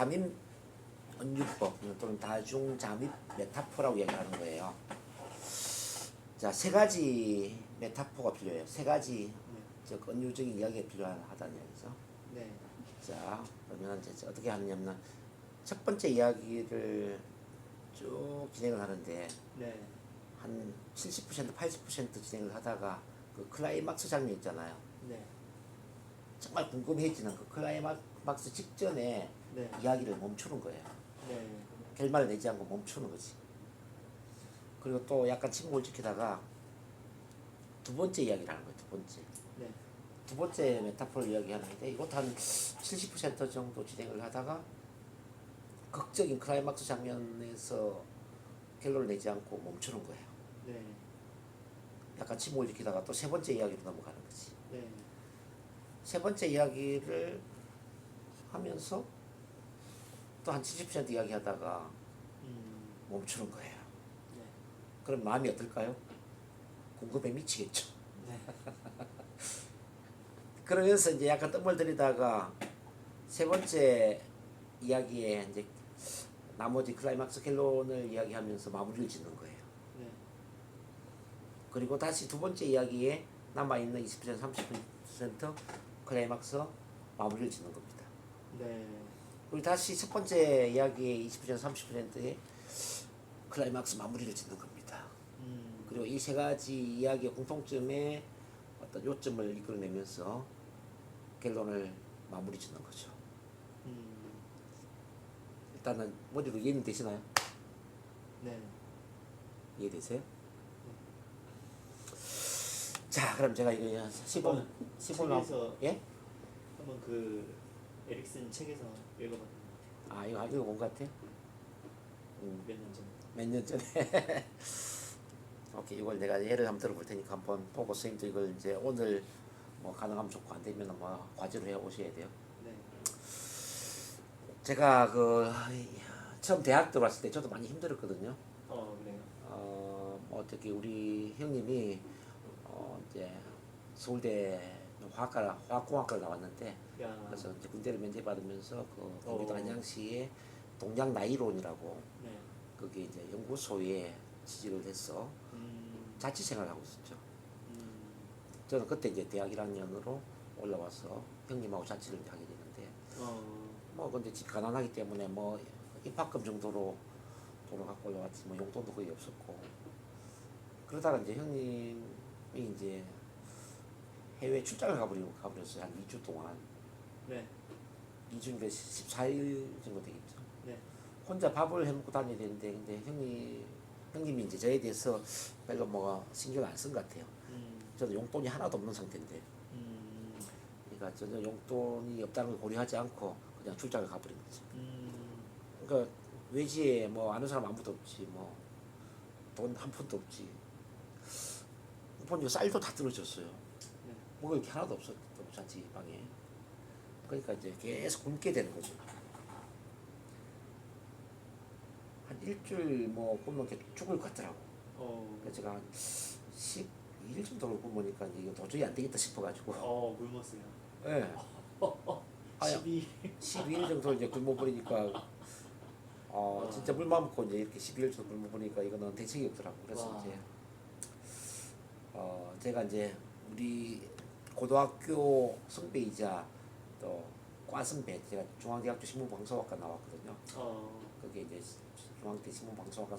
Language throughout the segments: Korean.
잠입 은유법 또는 다중 잠입 메타포라고 얘기하는 거예요. 자, 세 가지 메타포가 필요해요. 세 가지 즉 은유적인 이야기가 필요하다는 얘기죠. 네. 자, 그러면 이제 어떻게 하느냐면 첫 번째 이야기를 쭉 진행을 하는데 네. 한 70% 80% 진행을 하다가 그 클라이막스 장면 있잖아요. 네. 정말 궁금해지는 그 클라이막스 직전에 네. 이야기를 멈추는 거예요. 네. 결말을 내지 않고 멈추는 거지. 그리고 또 약간 침묵을 지키다가 두 번째 이야기를 하는 거예요. 두 번째. 네. 두 번째 메타포를 이야기하는데 이것도 한 70% 정도 진행을 하다가 극적인 클라이막스 장면에서 결론을 내지 않고 멈추는 거예요. 네. 약간 침묵을 지키다가 또 세 번째 이야기로 넘어가는 거지. 네. 세 번째 이야기를 하면서 또 한 70% 이야기하다가 음. 멈추는 거예요. 네. 그럼 마음이 어떨까요? 궁금해 미치겠죠. 네. 그러면서 이제 약간 뜸을 들이다가 세 번째 이야기에 이제 나머지 클라이막스 결론을 이야기하면서 마무리를 짓는 거예요. 네. 그리고 다시 두 번째 이야기에 남아있는 20% 30% 클라이막스 마무리를 짓는 겁니다. 네. 그리고 다시 첫 번째 이야기의 20% 30%의 클라이막스 마무리를 짓는 겁니다. 음. 그리고 이 세 가지 이야기의 공통점의 어떤 요점을 이끌어내면서 결론을 마무리 짓는 거죠. 음. 일단은 머리로 이해는 되시나요? 네. 이해되세요? 자, 그럼 제가 이거 시범 한번 시범 책에서 예? 한번 그 에릭슨 책에서 읽어봤던 것 같아요. 아 이거 이거 뭔것 같아? 음, 몇년 전에. 몇년 전에. 오케이 이걸 내가 예를 한번 들어볼 테니까 한번 보고 선생님도 이걸 이제 오늘 뭐 가능하면 좋고 안 되면 뭐 과제로 해 오셔야 돼요. 네. 제가 그 처음 대학 들어왔을 때 저도 많이 힘들었거든요. 어 그래요. 어, 뭐 어떻게 우리 형님이 어, 이제 서울대 화학과 화학공학과를 나왔는데 야. 그래서 이제 군대를 면제받으면서 그 경기도 어. 안양시의 동양 나이론이라고 네. 거기 이제 연구소에 취직을 해서 음. 자취 생활을 하고 있었죠. 음. 저는 그때 이제 대학 1학년으로 올라와서 형님하고 자취를 하게 되는데 어. 뭐 근데 집 가난하기 때문에 뭐 입학금 정도로 돈을 갖고 올라왔지 뭐 용돈도 거의 없었고 그러다가 이제 형님이 이제 해외 출장을 가버리고 가버렸어요 한 2주 동안 네. 2주인가 14일 정도 되겠죠 네. 혼자 밥을 해 먹고 다녀야 되는데 근데 형님 형님이 이제 저에 대해서 별로 뭐가 신경 안 쓴 것 같아요 음. 저는 용돈이 하나도 없는 상태인데 음. 그러니까 전혀 용돈이 없다는 걸 고려하지 않고 그냥 출장을 가버린 거죠 음. 그러니까 외지에 뭐 아는 사람 아무도 없지 뭐 돈 한 푼도 없지 보니까 쌀도 다 떨어졌어요 네. 뭐가 이렇게 하나도 없었던 자취 방에 그러니까 이제 계속 굶게 되는 거죠 한 일주일 뭐 굶으면 죽을 것 같더라고 어. 그래서 제가 한 12일 정도를 굶으니까 이거 도저히 안 되겠다 싶어가지고 어 굶었어요. 예. 아야. 12. 12일 정도 이제 굶어버리니까 어 와. 진짜 물만 먹고 이제 이렇게 12일 정도 굶어버리니까 이거는 대책이 없더라고 그래서 와. 이제 어 제가 이제 우리 고등학교 선배이자 또 과선배 제가 중앙대학교 신문방송학과 나왔거든요 어. 거기에 이제 중앙대 신문방송학과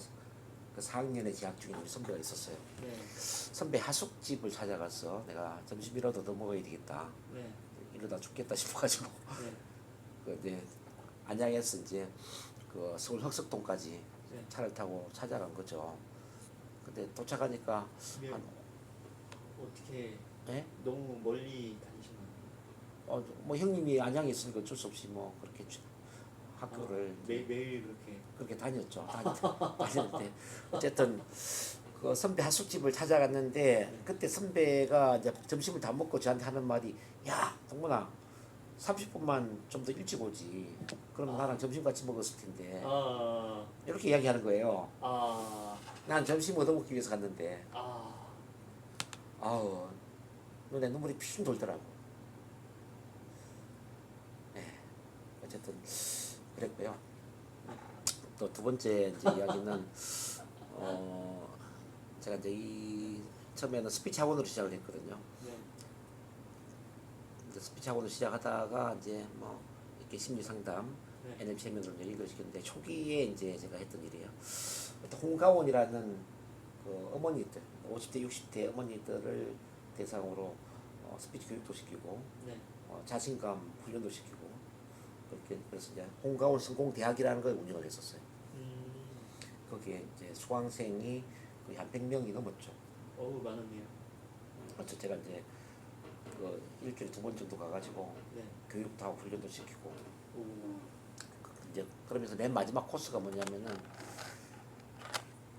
그 4학년에 재학 중인 우리 선배가 있었어요 네. 선배 하숙집을 찾아가서 내가 점심이라도 더 먹어야 되겠다 네. 이러다 죽겠다 싶어가지고 네. 그 이제 안양에서 이제 그 서울 흑석동까지 네. 차를 타고 찾아간 거죠. 근데 도착하니까 네. 한, 어떻게 예? 너무 멀리 거예요? 어, 뭐 형님이 안양에 있으니까 어쩔 수 없이 뭐 그렇게 주- 학교를 아, 매, 매일 그렇게 그렇게 다녔죠. 다녔- 다녔는데 어쨌든 그 선배 하숙집을 찾아갔는데 그때 선배가 이제 점심을 다 먹고 저한테 하는 말이 야 동문아 30분만 좀 더 일찍 오지. 그럼 나랑 점심 같이 먹었을 텐데 아, 이렇게 이야기하는 거예요. 아, 난 점심 얻어먹기 위해서 갔는데 아, 아우 눈에 눈물이 핑 돌더라고. 네. 어쨌든 그랬고요. 또 두 번째 이제 이야기는 어 제가 이제 이 처음에는 스피치 학원으로 시작을 했거든요. 네. 스피치 학원으로 시작하다가 이제 뭐 이렇게 심리 상담, 네. NLP 세미나를 이제 읽어시켰는데 초기에 이제 제가 했던 일이에요. 홍가원이라는 그 어머니들, 50대, 60대 어머니들을 대상으로 어, 스피치 교육도 시키고 네. 어, 자신감 훈련도 시키고 그렇게 그래서 이제 홍가원 성공 대학이라는 걸 운영을 했었어요. 음. 거기에 이제 수강생이 거의 한 100명이 넘었죠. 어우 많았네요. 그래서 제가 이제 그 일주일에 두 번 정도 가가지고 네. 교육도 하고 훈련도 시키고 오. 그- 이제 그러면서 맨 마지막 코스가 뭐냐면은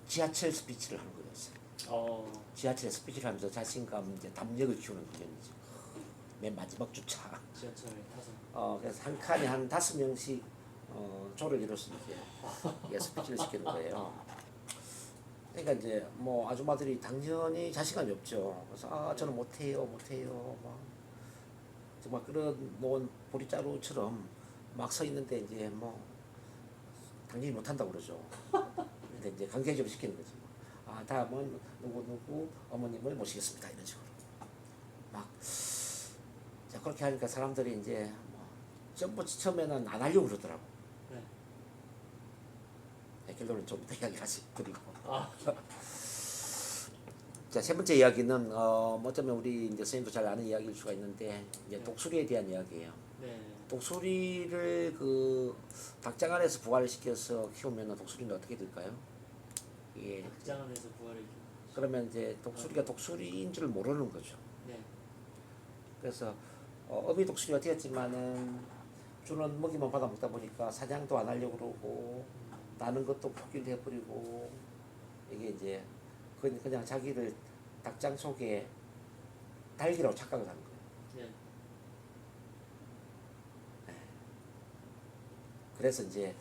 지하철 스피치를 하는 거였어요. 어. 지하철에 스피치를 하면서 자신감 이제 담력을 키우는 훈련이죠. 맨 마지막 주차. 지하철 타서. 어 그래서 한 칸에 한 다섯 명씩 어 조를 이뤄서 이제 이게 스피치를 시키는 거예요. 그러니까 이제 뭐 아줌마들이 당연히 자신감이 없죠. 그래서 아 저는 못해요, 못해요, 막 정말 그런 놓은 보리자루처럼 막 서 있는데 이제 뭐 당연히 못한다고 그러죠. 근데 이제 강제적으로 시키는 거지. 아 다음은 누구 누구 어머님을 모시겠습니다 이런 식으로 막 자, 그렇게 하니까 사람들이 이제 뭐 전부 처음에는 안 하려고 그러더라고. 네. 네, 결론은 좀 이따 이야기를 하시 드리고. 아. 자, 세 번째 이야기는 어, 뭐 어쩌면 우리 이제 선생님도 잘 아는 이야기일 수가 있는데 이제 네. 독수리에 대한 이야기예요. 네. 독수리를 그 닭장 안에서 부화를 시켜서 키우면 독수리는 어떻게 될까요? 예. 극장 안에서 부활을. 그러면 이제 독수리가 독수리인 줄 모르는 거죠. 네. 그래서 어, 어미 독수리가 되었지만은 주는 먹이만 받아 먹다 보니까 사냥도 안 하려고 그러고 나는 것도 포기를 해버리고 이게 이제 그냥, 그냥 자기를 닭장 속에 달기라고 착각을 거예요. 네. 그래서 이제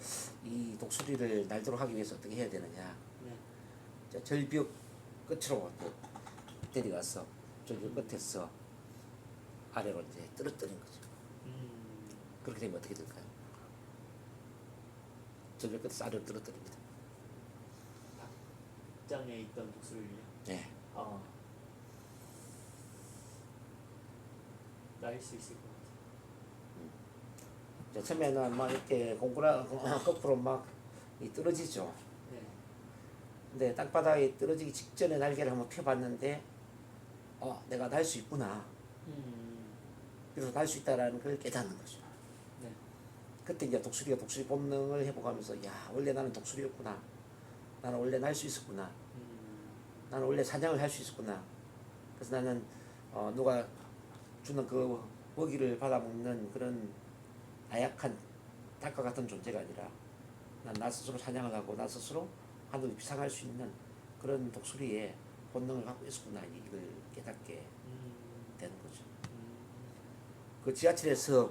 이 독수리를 날도록 하기 위해서 어떻게 해야 되느냐. 네. 자, 절벽 끝으로 이제 데려가서 절벽 끝에서 아래로 이제 떨어뜨린 거죠. 음. 그렇게 되면 어떻게 될까요? 절벽 끝에서 아래로 떨어뜨립니다. 극장에 있던 독수리를요. 네. 아. 날수 있을 것 처음에는 막 이렇게 공구라 거꾸로 막이 떨어지죠. 네. 근데 땅바닥에 떨어지기 직전에 날개를 한번 펴봤는데, 어, 내가 날 수 있구나. 음. 그래서 날 수 있다라는 걸 깨닫는 거죠. 네. 그때 이제 독수리가 독수리 본능을 해보가면서, 야, 원래 나는 독수리였구나. 나는 원래 날 수 있었구나. 음. 나는 원래 사냥을 할 수 있었구나. 그래서 나는 어, 누가 주는 그 먹이를 받아먹는 그런 나약한 닭과 같은 존재가 아니라 난 나 스스로 사냥을 하고 나 스스로 하늘을 비상할 수 있는 그런 독수리의 본능을 갖고 있었구나 이걸 깨닫게 음. 되는 거죠. 음. 그 지하철에서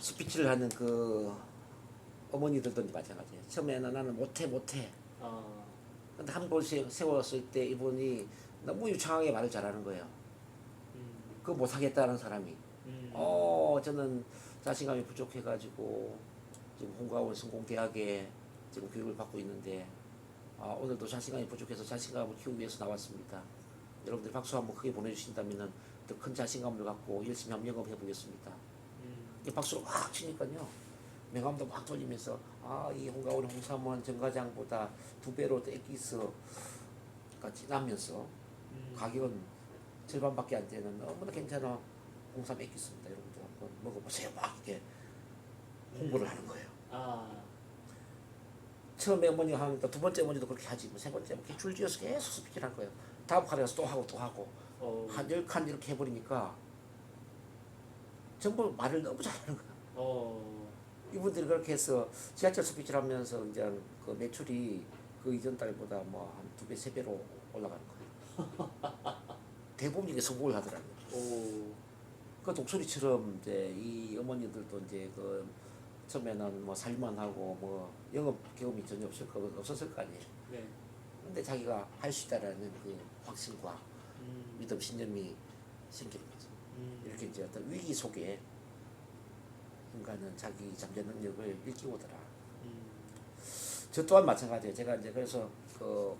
스피치를 하는 그 어머니들도 마찬가지예요. 처음에는 나는 못해 못해. 아. 근데 한 번 세웠을 때 이분이 너무 유창하게 말을 잘하는 거예요. 음. 그거 못하겠다는 사람이. 음. 어, 저는 자신감이 부족해가지고 지금 홍가원 성 공대학에 지금 교육을 받고 있는데 아, 오늘도 자신감이 부족해서 자신감을 키우기 위해서 나왔습니다. 여러분들 박수 한번 크게 보내주신다면 더 큰 자신감을 갖고 열심히 한번 영업해 보겠습니다. 음. 이 박수를 확 치니까요. 명함도 막 돌리면서 아 이 홍가원 홍삼원 정과장보다 두 배로 더 액기스 같이 나면서 음. 가격은 절반밖에 안 되는 너무나 괜찮은 홍삼 액기스입니다. 여러분들 한번 먹어보세요. 막 이렇게 홍보를 하는 거예요. 아. 처음에 어머니가 하니까 두 번째 어머니도 그렇게 하지. 뭐세 번째 이렇게 줄지어서 계속 스피치를 할 거예요. 다음 칸에 가서 또 하고 또 하고 어. 한 열 칸 이렇게 해버리니까 전부 말을 너무 잘하는 거야. 어. 이분들이 그렇게 해서 지하철 스피치를 하면서 이제 그 매출이 그 이전 달보다 뭐 한 두 배, 세 배로 올라가는 거예요. 대부분 이게 성공을 하더라고요. 오. 그 독수리처럼 이제 이 어머니들도 이제 그 처음에는 뭐 살만 하고 뭐 영업 경험이 전혀 없을 거 없었을 거 아니에요. 네. 근데 자기가 할 수 있다라는 그 확신과 음. 믿음, 신념이 생기는 거죠. 음. 이렇게 이제 어떤 위기 속에 인간은 자기 잠재 능력을 일깨우더라. 음. 저 또한 마찬가지예요. 제가 이제 그래서 그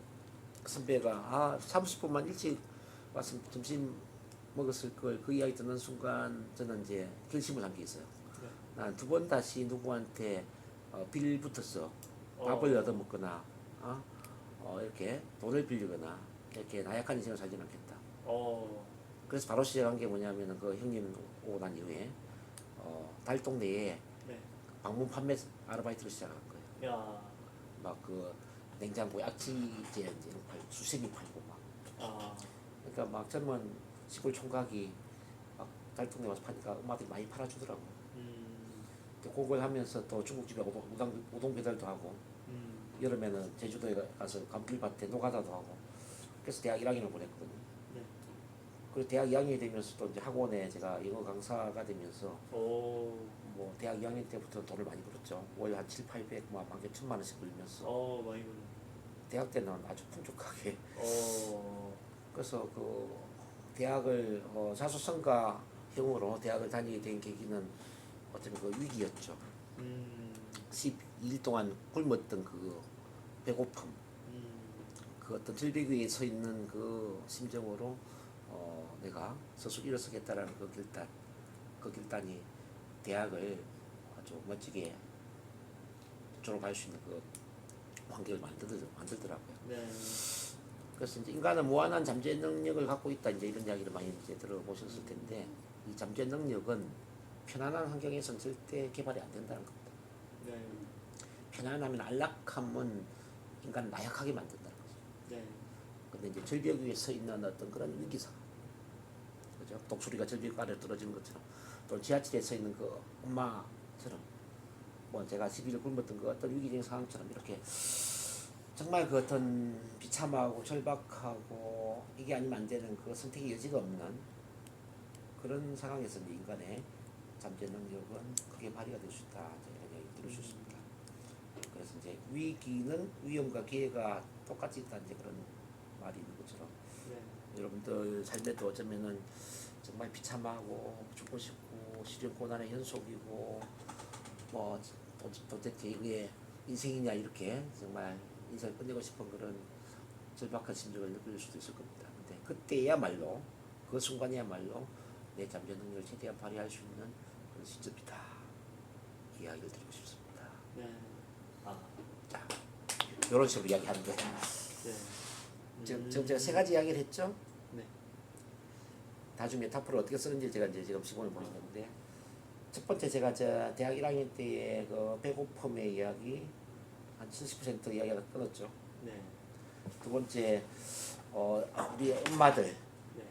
선배가 아 30분만 일찍 왔으면 점심 먹었을 걸 그 이야기 듣는 순간 저는 이제 결심을 한 게 있어요. 네. 난두 번 다시 누구한테 어, 빌 붙어서 밥을 얻어 먹거나 어? 어, 이렇게 돈을 빌리거나 이렇게 나약한 인생을 살지는 않겠다. 어. 그래서 바로 시작한 게 뭐냐면은 그 형님 오고 난 이후에 어, 달 동네에 네. 방문 판매 아르바이트를 시작한 거예요. 야. 막그 냉장고 약치제 이제 팔 수세미 팔고 막 아. 그러니까 막 젊은 시골 총각이 막 달동네 와서 파니까 엄마들이 많이 팔아주더라고. 음. 또 그걸 하면서 또 중국집에 우동, 우동, 우동 배달도 하고 음. 여름에는 제주도에 가서 감귤밭에 노가다도 하고 그래서 대학 1학년을 보냈거든요. 네. 그리고 대학 2학년이 되면서 또 이제 학원에 제가 영어 강사가 되면서 오. 뭐 대학 2학년 때부터 돈을 많이 벌었죠. 월한 7, 800, 뭐 만개 천만 원씩 벌면서 어 많이. 대학 때는 아주 풍족하게 어. 그래서 그 대학을 어, 사수성가형으로 대학을 다니게 된 계기는 어쩌면 그 위기였죠. 음. 12일 동안 굶었던 그 배고픔, 음. 그 어떤 절벽 위에 서 있는 그 심정으로 어, 내가 스스로 일어서겠다라는 그 결단, 그 결단이 대학을 아주 멋지게 졸업할 수 있는 그 환경을 만들, 만들더라고요. 네. 그래서 이제 인간은 무한한 잠재 능력을 갖고 있다 이제 이런 이야기를 많이 이제 들어보셨을 텐데 이 잠재 능력은 편안한 환경에서는 절대 개발이 안 된다는 겁니다. 네. 편안하면 안락함은 인간을 나약하게 만든다는 거죠. 네. 근데 이제 절벽 위에 서 있는 어떤 그런 위기상, 그죠? 독수리가 절벽 아래 떨어지는 것처럼, 또 지하철에 서 있는 그 엄마처럼, 뭐 제가 10일 굶었던 그 어떤 위기적인 상황처럼 이렇게 정말 그 어떤 비참하고 절박하고 이게 아니면 안 되는 그 선택의 여지가 없는 그런 상황에서 인간의 잠재 능력은 크게 발휘가 될 수 있다. 얘기 들을 수 있습니다. 그래서 이제 위기는 위험과 기회가 똑같이 있다 이제 그런 말이 있는 것처럼 네. 여러분들 삶에도 어쩌면은 정말 비참하고 죽고 싶고 시련 고난의 연속이고 뭐 도, 도대체 이게 인생이냐 이렇게 정말 인생을 끝내고 싶은 그런 절박한 심정을 느낄 수도 있을 겁니다. 근데 그때야말로 그 순간이야말로 내 잠재 능력을 최대한 발휘할 수 있는 그런 시점이다. 이야기를 드리고 싶습니다. 네. 아. 자, 이런 식으로 이야기하는 거예요. 네. 지금, 지금 제가 세 가지 이야기를 했죠. 네. 나중에 메타포를 어떻게 쓰는지 제가 이제 지금 시공을 보는 건데 첫 번째 제가 저 대학 1학년 때의 그 배고픔의 이야기 한 70% 이야기가 끊었죠. 네. 두 번째 어 우리 엄마들 네.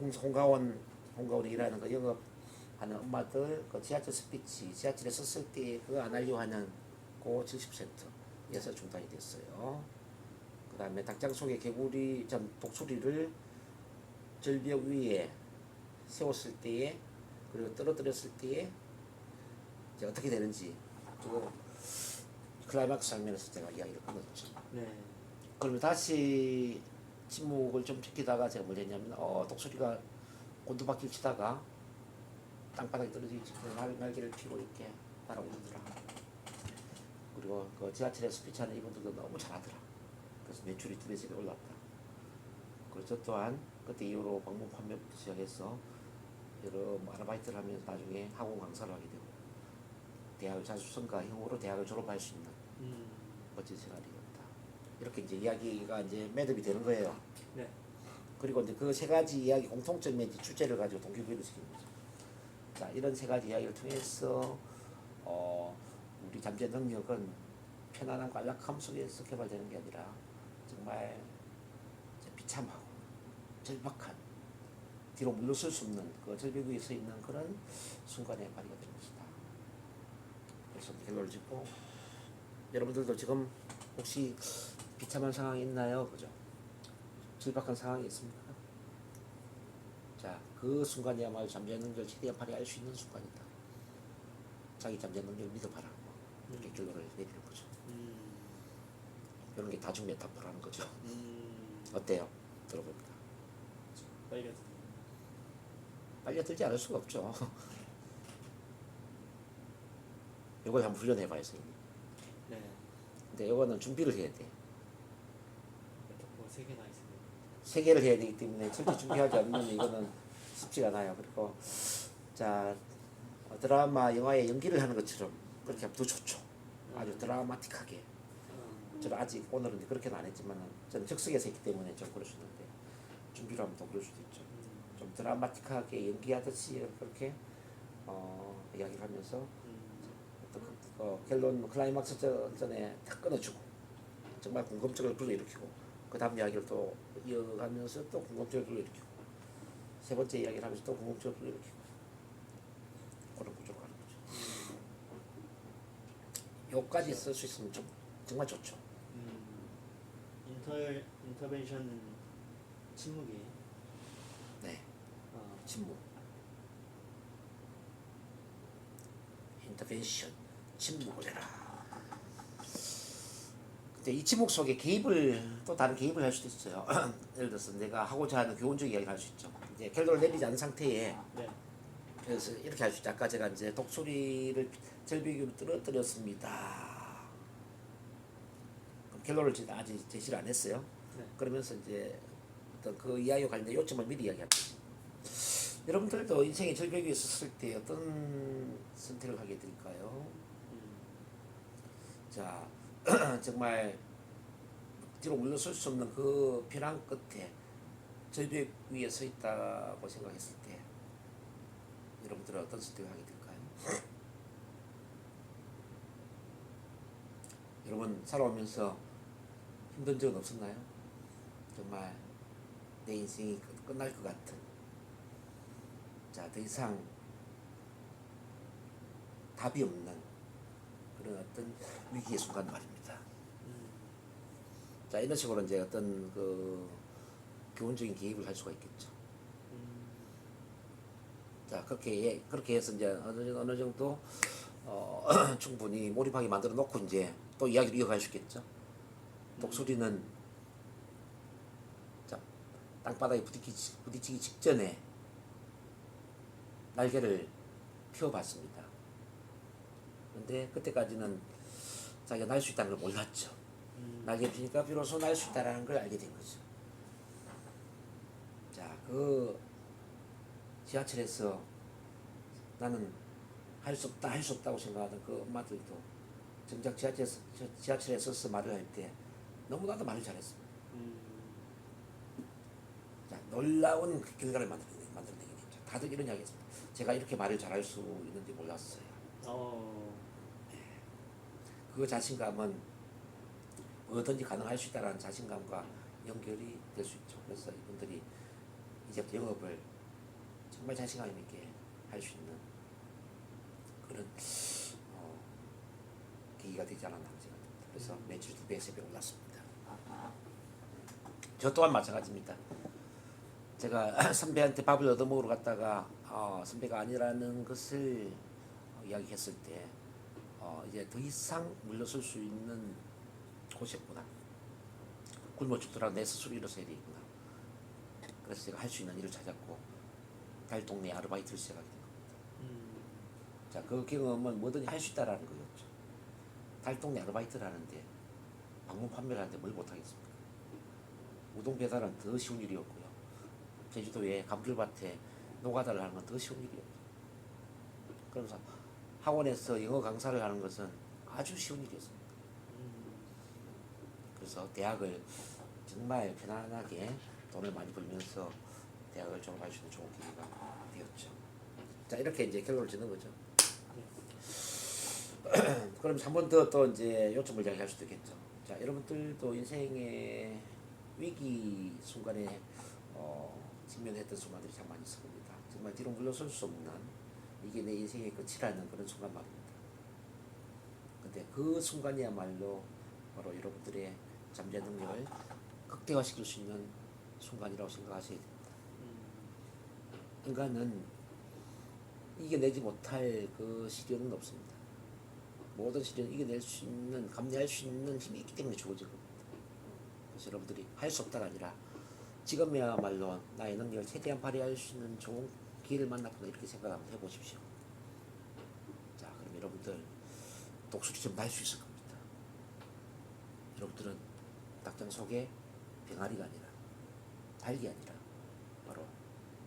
홍, 홍가원 홍가원이 일하는 그 영업하는 엄마들 그 지하철 스피치 지하철에 섰을 때 그거 안 하려고 하는 그 70%에서 중단이 됐어요. 그 다음에 닭장 속에 개구리 전 독수리를 절벽 위에 세웠을 때에 그리고 떨어뜨렸을 때에 이제 어떻게 되는지 그 클라이막스 장면에서 제가 이야기를 끊었죠. 네. 그러면 다시 침묵을 좀 지키다가 제가 뭘 했냐면 어 독수리가 곤두박질 치다가 땅바닥에 떨어지지 날, 날개를 펴고 이렇게 날아오르더라 그리고 그 지하철에 스피치하는 이분들도 너무 잘하더라 그래서 매출이 두 배씩 올랐다 저 또한 그때 이후로 방문 판매부터 시작해서 여러 뭐 아르바이트를 하면서 나중에 학원 강사를 하게 되고 대학을 자수성가형으로 대학을 졸업할 수 있는 음. 멋진 생활이었다. 이렇게 이제 이야기가 이제 매듭이 되는 거예요. 네. 그리고 이제 그 세 가지 이야기 공통점의 이제 주제를 가지고 동기부여를 시키는 거죠. 자, 이런 세 가지 이야기를 통해서 어, 우리 잠재 능력은 편안함과 안락함 속에서 개발되는 게 아니라 정말 비참하고 절박한 뒤로 물러설 수 없는 그 절벽 위에 서 있는 그런 순간에 발휘가 되는 것이다. 그래서 결론을 짓고 여러분들도 지금 혹시 비참한 상황이 있나요? 그죠? 절박한 상황이 있습니까? 자, 그 순간이야말로 잠재 능력을 최대한 발휘할 수 있는 순간이다. 자기 잠재 능력을 믿어봐라. 이렇게 결론을 내리는 거죠. 음. 이런 게 다중 메타포라는 거죠. 음. 어때요? 들어봅니다. 빨리 빨리 들지 않을 수가 없죠. 이걸 한번 훈련해 봐요, 선생님. 네. 근데 이거는 준비를 해야 돼. 뭐세 개나 있습니다. 세 개를 해야 되기 때문에 절대 준비하지 않으면 이거는 쉽지가 않아요. 그리고 자 어, 드라마, 영화에 연기를 하는 것처럼 그렇게 하면 더 좋죠. 아주 드라마틱하게. 음. 저는 아직 오늘은 이제 그렇게는 안 했지만 저는 적성에서 했기 때문에 좀 그럴 수 있는데 준비를 하면 더 그럴 수도 있죠. 음. 좀 드라마틱하게 연기하듯이 그렇게 어, 이야기를 하면서 음. 어, 결론 클라이막스 전- 전에 딱 끊어주고 정말 궁금증을 불러일으키고 그 다음 이야기를 또 이어가면서 또 궁금증을 불러일으키고 세 번째 이야기를 하면서 또 궁금증을 불러일으키고 그런 구조로 가는 거죠. 요까지 쓸 수 있으면 좀 정말 좋죠. 음. 인터 인터벤션 침묵이 네, 어, 침묵, 인터벤션, 침묵을 해라. 근데 이 침묵 속에 개입을 또 다른 개입을 할 수도 있어요. 예를 들어서 내가 하고자 하는 교훈적 이야기를 할 수 있죠. 이제 켈로를 내리지 않은 상태에 네. 그래서 이렇게 할 수 있죠. 아까 제가 이제 독소리를 절벽으로 떨어뜨렸습니다. 그럼 켈로를 지금 아직 제시를 안 했어요. 네. 그러면서 이제 어떤 그 이야기와 관련된 요점을 미리 이야기합니다. 여러분들도 인생의 절벽 위에 섰을 때 어떤 선택을 하게 될까요? 음. 자, 정말 뒤로 물러설 수 없는 그 벼랑 끝에 절벽 위에 서 있다고 생각했을 때 여러분들은 어떤 선택을 하게 될까요? 여러분 살아오면서 힘든 적은 없었나요? 정말 내 인생이 끝- 끝날 것 같은 자, 더 이상 답이 없는 그런 어떤 위기의 순간 말입니다. 음. 자, 이런 식으로 이제 어떤 그 교훈적인 개입을 할 수가 있겠죠. 음. 자, 그렇게 예- 그렇게 해서 이제 어느 어느 정도 어, 충분히 몰입하게 만들어 놓고 이제 또 이야기를 이어갈 수 있겠죠. 독수리는 자, 땅바닥에 부딪히기 직전에 날개를 펴봤습니다. 근데 그때까지는 자기가 날 수 있다는 걸 몰랐죠. 음. 날개 피니까 비로소 날 수 있다라는 걸 알게 된 거죠. 자, 그 지하철에서 나는 할 수 없다, 할 수 없다고 생각하던 그 엄마들도 정작 지하철에서, 저- 지하철에 서서 말을 할 때 너무나도 말을 잘했습니다. 음. 자, 놀라운 그 결과를 만들어내, 만들어내게 됐죠. 다들 이런 이야기 했습니다. 제가 이렇게 말을 잘할 수 있는지 몰랐어요. 어. 그 자신감은 뭐든지 가능할 수 있다는 자신감과 연결이 될 수 있죠. 그래서 이분들이 이제부터 영업을 정말 자신감 있게 할 수 있는 그런 어, 계기가 되지 않았나 생각합니다. 그래서 매출 두 배, 세배 올랐습니다. 저 또한 마찬가지입니다. 제가 선배한테 밥을 얻어 먹으러 갔다가 어, 선배가 아니라는 것을 어, 이야기했을 때 어, 이제 더 이상 물러설 수 있는 곳이 없구나. 굶어 죽더라도 내 스스로 일어서야 되겠구나. 그래서 제가 할 수 있는 일을 찾았고 달 동네 아르바이트를 시작하게 된 겁니다. 음. 자, 그 경험은 뭐든지 할 수 있다라는 거였죠. 달 동네 아르바이트를 하는데 방문 판매를 하는데 뭘 못하겠습니까? 우동 배달은 더 쉬운 일이었고요. 제주도에 감귤밭에 노가다를 하는 건 더 쉬운 일이었죠. 그러면서 학원에서 영어 강사를 하는 것은 아주 쉬운 일이었습니다. 음. 그래서 대학을 정말 편안하게 돈을 많이 벌면서 대학을 졸업할 수 있는 좋은 기회가 되었죠. 자 이렇게 이제 결론을 짓는 거죠. 그럼 한 번 더 또 이제 요점을 이야기할 수도 있겠죠. 자 여러분들도 인생의 위기 순간에 어, 직면했던 순간들이 참 많이 있을 겁니다. 정말 뒤로 물러설 수 없는 이게 내 인생의 끝이라는 그런 순간 말입니다. 근데 그 순간이야말로 바로 여러분들의 잠재 능력을 극대화시킬 수 있는 순간이라고 생각하셔야 됩니다. 음. 인간은 이겨내지 못할 그 시련은 없습니다. 모든 시련을 이겨낼 수 있는, 감내할 수 있는 힘이 있기 때문에 주어진 겁니다. 그래서 여러분들이 할 수 없다가 아니라 지금이야말로 나의 능력을 최대한 발휘할 수 있는 좋은 기회를 만났구나 이렇게 생각 한번 해보십시오. 자, 그럼 여러분들 독수리 좀 날 수 있을 겁니다. 여러분들은 닭장 속에 병아리가 아니라 달기 아니라 바로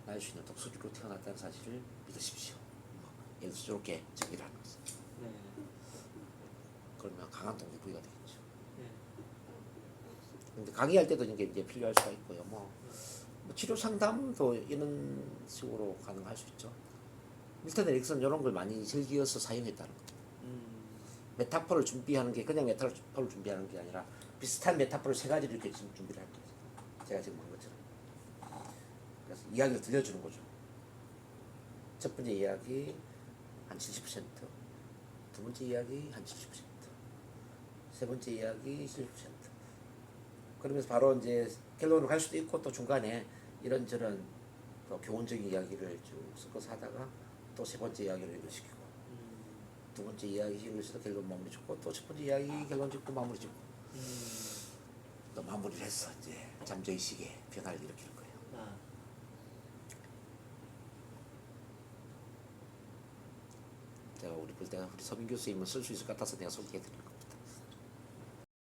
날 수 있는 독수리로 태어났다는 사실을 믿으십시오. 이렇게 정의를 하는 거죠. 네. 그러면 강한 동기부여가 되겠죠. 네. 근데 강의할 때도 이게 이제 필요할 수가 있고요. 뭐, 뭐 치료 상담도 이런 식으로 가능할 수 있죠. 밀턴 에릭슨 이런 걸 많이 즐기어서 사용했다는 거. 음. 메타포를 준비하는 게 그냥 메타포를 준비하는 게 아니라 비슷한 메타포를 세 가지를 이렇게 지금 준비를 하는 거죠. 제가 지금 한 것처럼. 그래서 이야기를 들려주는 거죠. 첫 번째 이야기 한 70%, 두 번째 이야기 한 70%, 세 번째 이야기 70%. 그러면서 바로 이제 결론으로 갈 수도 있고 또 중간에 이런저런 또 교훈적인 이야기를 쭉 섞어서 하다가 또 세 번째 이야기를 연결시키고 음. 두 번째 이야기 연결해서 결론 마무리 짓고 또 첫 번째 이야기 결론 짓고 마무리 짓고 음. 또 마무리를 해서 이제 잠재의식의 변화를 일으키는 거예요. 아. 제가 우리 볼 때가 우리 서민 교수님은 쓸 수 있을 것 같아서 내가 소개해 드리는 겁니다.